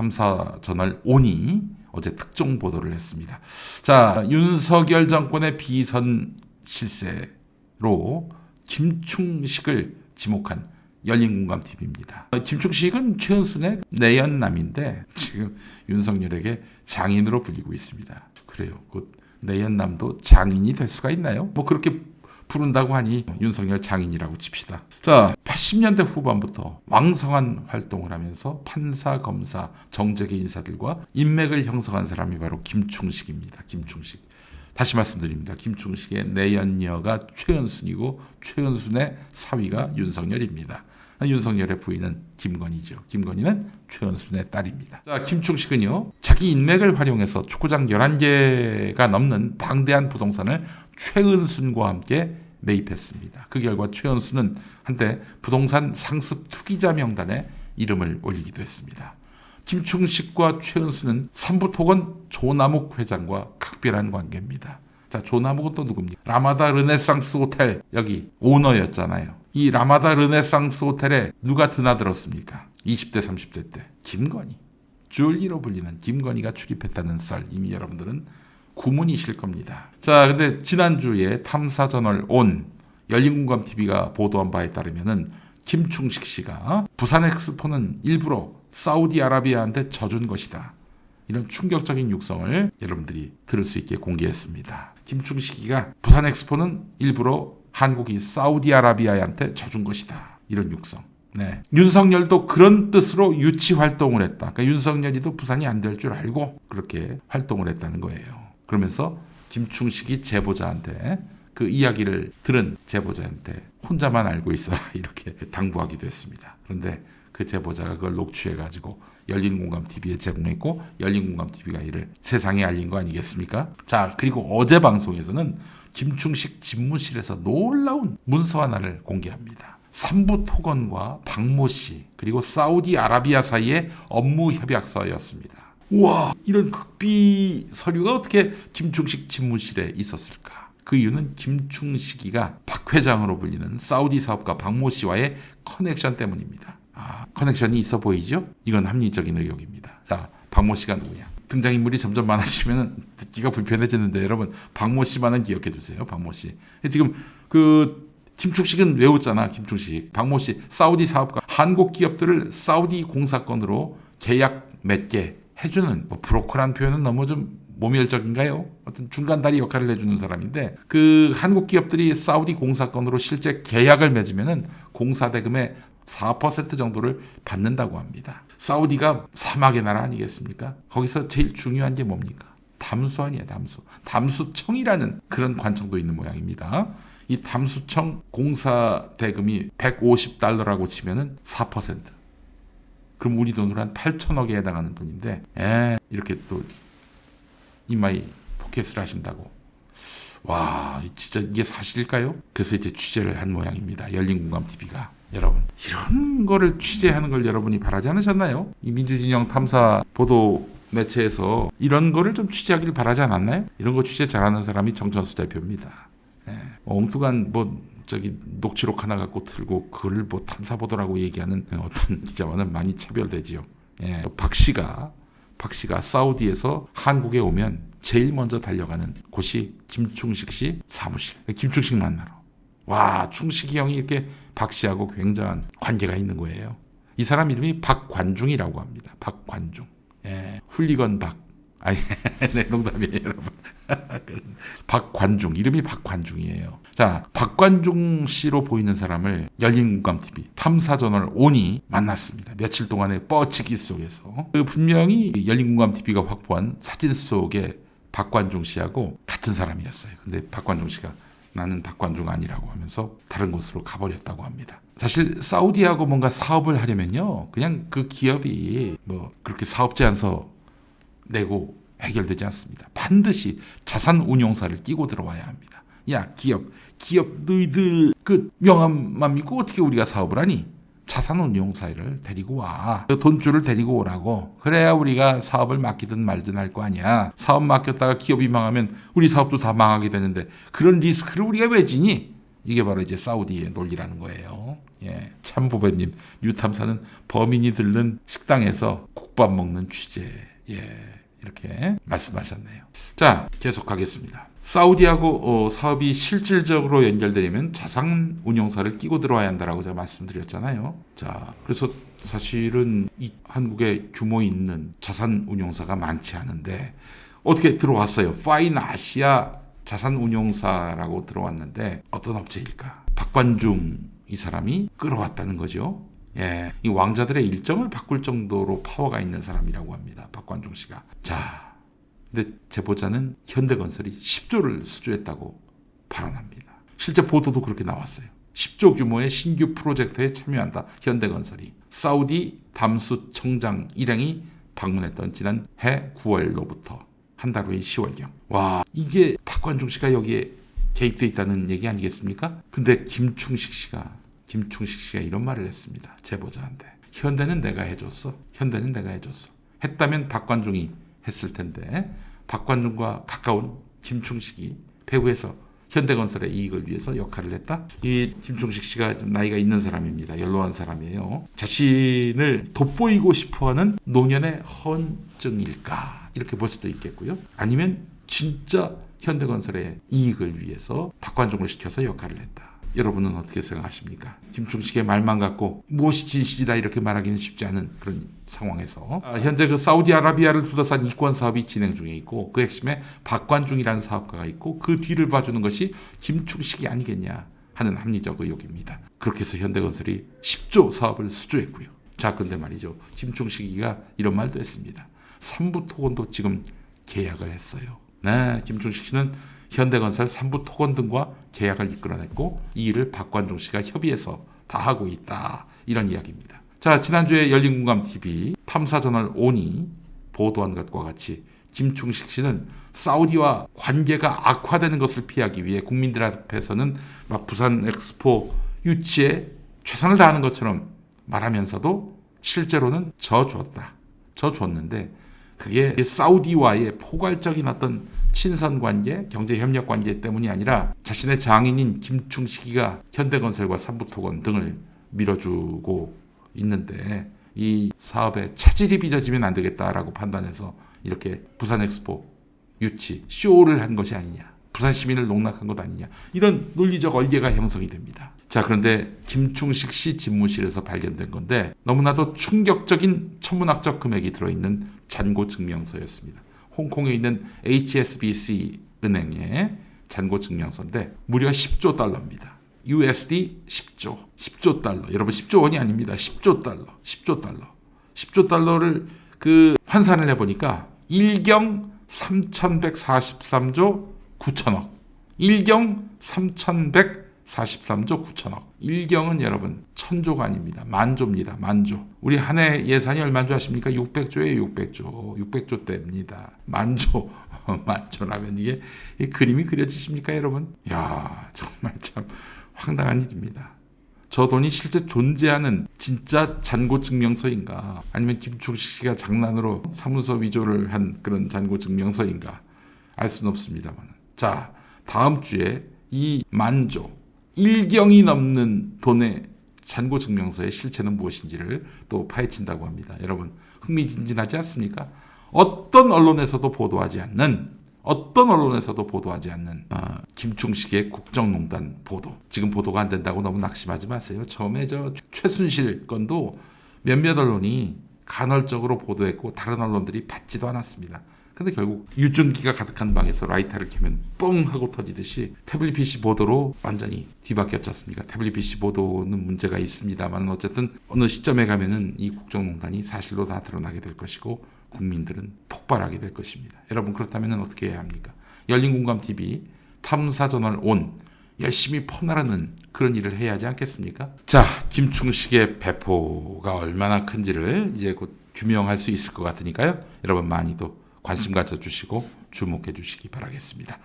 탐사 저널 온이 어제 특종 보도를 했습니다. 자, 윤석열 정권의 비선 실세로 김충식을 지목한 열린공감 TV입니다. 김충식은 최은순의 내연남인데 지금 윤석열에게 장인으로 불리고 있습니다. 그래요. 그 내연남도 장인이 될 수가 있나요? 뭐 그렇게 부른다고 하니 윤석열 장인이라고 칩시다. 자, 80년대 후반부터 왕성한 활동을 하면서 판사, 검사, 정재계 인사들과 인맥을 형성한 사람이 바로 김충식입니다. 김충식. 다시 말씀드립니다. 김충식의 내연녀가 최은순이고 최은순의 사위가 윤석열입니다. 윤석열의 부인은 김건희죠. 김건희는 최은순의 딸입니다. 자, 김충식은요, 자기 인맥을 활용해서 축구장 11개가 넘는 방대한 부동산을 최은순과 함께 매입했습니다. 그 결과 최은순은 한때 부동산 상습 투기자 명단에 이름을 올리기도 했습니다. 김충식과 최은수는 삼부토건 조남욱 회장과 각별한 관계입니다. 자, 조남욱은 또 누굽니까? 라마다 르네상스 호텔 여기 오너였잖아요. 이 라마다 르네상스 호텔에 누가 드나들었습니까? 20대, 30대 때 김건희. 줄리로 불리는 김건희가 출입했다는 썰 이미 여러분들은 구문이실 겁니다. 자, 근데 지난주에 탐사저널 온 열린공감 TV가 보도한 바에 따르면은 김충식 씨가 부산 엑스포는 일부러 사우디아라비아한테 져준 것이다. 이런 충격적인 육성을 여러분들이 들을 수 있게 공개했습니다. 김충식이가 부산 엑스포는 일부러 한국이 사우디아라비아한테 져준 것이다. 이런 육성. 네. 윤석열도 그런 뜻으로 유치 활동을 했다. 그러니까 윤석열이도 부산이 안 될 줄 알고 그렇게 활동을 했다는 거예요. 그러면서 김충식이 제보자한테 그 이야기를 들은 제보자한테 혼자만 알고 있어라 이렇게 당부하기도 했습니다. 그런데 그 제보자가 그걸 녹취해 가지고 열린공감 TV에 제공했고 열린공감 TV가 이를 세상에 알린 거 아니겠습니까? 자 그리고 어제 방송에서는 김충식 집무실에서 놀라운 문서 하나를 공개합니다. 삼부 토건과 박모 씨 그리고 사우디아라비아 사이의 업무 협약서였습니다. 우와 이런 극비 서류가 어떻게 김충식 집무실에 있었을까? 그 이유는 김충식이가 박 회장으로 불리는 사우디 사업가 박모 씨와의 커넥션 때문입니다. 아, 커넥션이 있어 보이죠? 이건 합리적인 의혹입니다. 자, 박모 씨가 누구냐? 등장인물이 점점 많아지면 듣기가 불편해지는데 여러분 박모 씨만은 기억해 주세요. 박모 씨. 지금 그 김충식은 외웠잖아. 김충식. 박모 씨 사우디 사업가 한국 기업들을 사우디 공사권으로 계약 맺게 해주는 뭐 브로커란 표현은 너무 좀 모멸적인가요? 어떤 중간 다리 역할을 해주는 사람인데 그 한국 기업들이 사우디 공사권으로 실제 계약을 맺으면은 공사 대금의 4% 정도를 받는다고 합니다. 사우디가 사막의 나라 아니겠습니까? 거기서 제일 중요한 게 뭡니까? 담수 아니에요, 담수. 담수청이라는 그런 관청도 있는 모양입니다. 이 담수청 공사 대금이 150달러라고 치면은 4%. 그럼 우리 돈으로 한 8천억에 해당하는 돈인데, 에, 이렇게 또 이마이 포켓을 하신다고. 와, 진짜 이게 사실일까요? 그래서 이제 취재를 한 모양입니다. 열린공감 TV가. 여러분, 이런 거를 취재하는 걸 여러분이 바라지 않으셨나요? 이 민주진영 탐사 보도 매체에서 이런 거를 좀 취재하길 바라지 않았나요? 이런 거 취재 잘하는 사람이 정천수 대표입니다. 예. 엉뚱한 뭐 저기 녹취록 하나 갖고 틀고 그걸 뭐 탐사 보도라고 얘기하는 어떤 기자와는 많이 차별되지요. 예. 박 씨가 박 씨가 사우디에서 한국에 오면 제일 먼저 달려가는 곳이 김충식 씨 사무실. 김충식 만나러. 와, 충식이 형이 이렇게 박 씨하고 굉장한 관계가 있는 거예요. 이 사람 이름이 박관중이라고 합니다. 박관중. 예, 훌리건 박. 아니, 네, 농담이에요, 여러분. 박관중, 이름이 박관중이에요. 자, 박관중 씨로 보이는 사람을 열린공감TV 탐사저널 온이 만났습니다. 며칠 동안의 뻐치기 속에서. 그 분명히 열린공감TV가 확보한 사진 속에 박관중 씨하고 같은 사람이었어요. 근데 박관중 씨가 나는 박관중 아니라고 하면서 다른 곳으로 가버렸다고 합니다. 사실 사우디하고 뭔가 사업을 하려면요, 그냥 그 기업이 뭐 그렇게 사업 제안서 내고 해결되지 않습니다. 반드시 자산 운용사를 끼고 들어와야 합니다. 야 기업, 기업 너희들 그 명함만 믿고 어떻게 우리가 사업을 하니? 자산 운용사를 데리고 와. 그 돈줄을 데리고 오라고. 그래야 우리가 사업을 맡기든 말든 할 거 아니야. 사업 맡겼다가 기업이 망하면 우리 사업도 다 망하게 되는데 그런 리스크를 우리가 왜 지니? 이게 바로 이제 사우디의 논리라는 거예요. 예. 참보배님, 유탐사는 범인이 들른 식당에서 국밥 먹는 취재. 예, 이렇게 말씀하셨네요. 자, 계속하겠습니다. 사우디하고 어, 사업이 실질적으로 연결되려면 자산 운용사를 끼고 들어와야 한다라고 제가 말씀드렸잖아요. 자, 그래서 사실은 이 한국에 규모 있는 자산 운용사가 많지 않은데 어떻게 들어왔어요? 파인 아시아 자산 운용사라고 들어왔는데 어떤 업체일까? 박관중 이 사람이 끌어왔다는 거죠. 예, 이 왕자들의 일정을 바꿀 정도로 파워가 있는 사람이라고 합니다. 박관중 씨가. 자, 근데 제보자는 현대건설이 10조를 수주했다고 발언합니다. 실제 보도도 그렇게 나왔어요. 10조 규모의 신규 프로젝트에 참여한다. 현대건설이 사우디 담수 청장 일행이 방문했던 지난 해 9월로부터 한 달 후인 10월경. 와 이게 박관중 씨가 여기에 개입돼 있다는 얘기 아니겠습니까? 근데 김충식 씨가 김충식 씨가 이런 말을 했습니다. 제보자한테 현대는 내가 해줬어. 현대는 내가 해줬어. 했다면 박관중이 했을 텐데 박관중과 가까운 김충식이 배후에서 현대건설의 이익을 위해서 역할을 했다. 이 김충식 씨가 좀 나이가 있는 사람입니다. 연로한 사람이에요. 자신을 돋보이고 싶어하는 노년의 헌증일까 이렇게 볼 수도 있겠고요. 아니면 진짜 현대건설의 이익을 위해서 박관중을 시켜서 역할을 했다. 여러분은 어떻게 생각하십니까? 김충식의 말만 갖고 무엇이 진실이다 이렇게 말하기는 쉽지 않은 그런 상황에서 아, 현재 그 사우디아라비아를 둘러싼 이권 사업이 진행 중에 있고 그 핵심에 박관중이라는 사업가가 있고 그 뒤를 봐주는 것이 김충식이 아니겠냐 하는 합리적 의혹입니다. 그렇게 해서 현대건설이 10조 사업을 수주했고요. 자 그런데 말이죠. 김충식이가 이런 말도 했습니다. 삼부 토건도 지금 계약을 했어요. 네, 김충식 씨는 현대건설 삼부 토건 등과 계약을 이끌어냈고 이 일을 박관종 씨가 협의해서 다 하고 있다. 이런 이야기입니다. 자, 지난주에 열린 공감 TV 탐사 저널 온이 보도한 것과 같이 김충식 씨는 사우디와 관계가 악화되는 것을 피하기 위해 국민들 앞에서는 막 부산 엑스포 유치에 최선을 다하는 것처럼 말하면서도 실제로는 져주었다. 져주었는데 그게 사우디와의 포괄적인 어떤 친선 관계, 경제 협력 관계 때문이 아니라 자신의 장인인 김충식이가 현대건설과 삼부토건 등을 밀어주고 있는데 이 사업에 차질이 빚어지면 안 되겠다라고 판단해서 이렇게 부산 엑스포 유치 쇼를 한 것이 아니냐. 부산 시민을 농락한 것 아니냐. 이런 논리적 얼개가 형성이 됩니다. 자, 그런데 김충식 씨 집무실에서 발견된 건데 너무나도 충격적인 천문학적 금액이 들어있는 잔고 증명서였습니다. 홍콩에 있는 HSBC 은행의 잔고 증명서인데 무려 10조 달러입니다. USD 10조, 10조 달러. 여러분 10조 원이 아닙니다. 10조 달러, 10조 달러, 10조 달러를 그 환산을 해보니까 1경 3,143조 9천억, 1경 3,143조 9천억. 1경은 여러분 천조가 아닙니다. 만조입니다. 만조. 우리 한 해 예산이 얼마인 줄 아십니까? 600조예요. 600조. 600조 대입니다. 만조. 만조라면 이게 이 그림이 그려지십니까, 여러분? 야 정말 참 황당한 일입니다. 저 돈이 실제 존재하는 진짜 잔고 증명서인가 아니면 김충식 씨가 장난으로 사문서 위조를 한 그런 잔고 증명서인가 알 수는 없습니다만 자 다음 주에 이 만조 1경이 넘는 돈의 잔고 증명서의 실체는 무엇인지를 또 파헤친다고 합니다. 여러분 흥미진진하지 않습니까? 어떤 언론에서도 보도하지 않는 어떤 언론에서도 보도하지 않는 어, 김충식의 국정농단 보도. 지금 보도가 안 된다고 너무 낙심하지 마세요. 처음에 저 최순실 건도 몇몇 언론이 간헐적으로 보도했고 다른 언론들이 받지도 않았습니다. 근데 결국 유증기가 가득한 방에서 라이터를 켜면 뻥 하고 터지듯이 태블릿 PC 보도로 완전히 뒤바뀌었지 않습니까? 태블릿 PC 보도는 문제가 있습니다만 어쨌든 어느 시점에 가면은 이 국정농단이 사실로 다 드러나게 될 것이고 국민들은 폭발하게 될 것입니다. 여러분 그렇다면 어떻게 해야 합니까? 열린공감TV 탐사저널 온 열심히 퍼나르는 그런 일을 해야 하지 않겠습니까? 자, 김충식의 배포가 얼마나 큰지를 이제 곧 규명할 수 있을 것 같으니까요. 여러분 많이도 관심 가져주시고 주목해 주시기 바라겠습니다.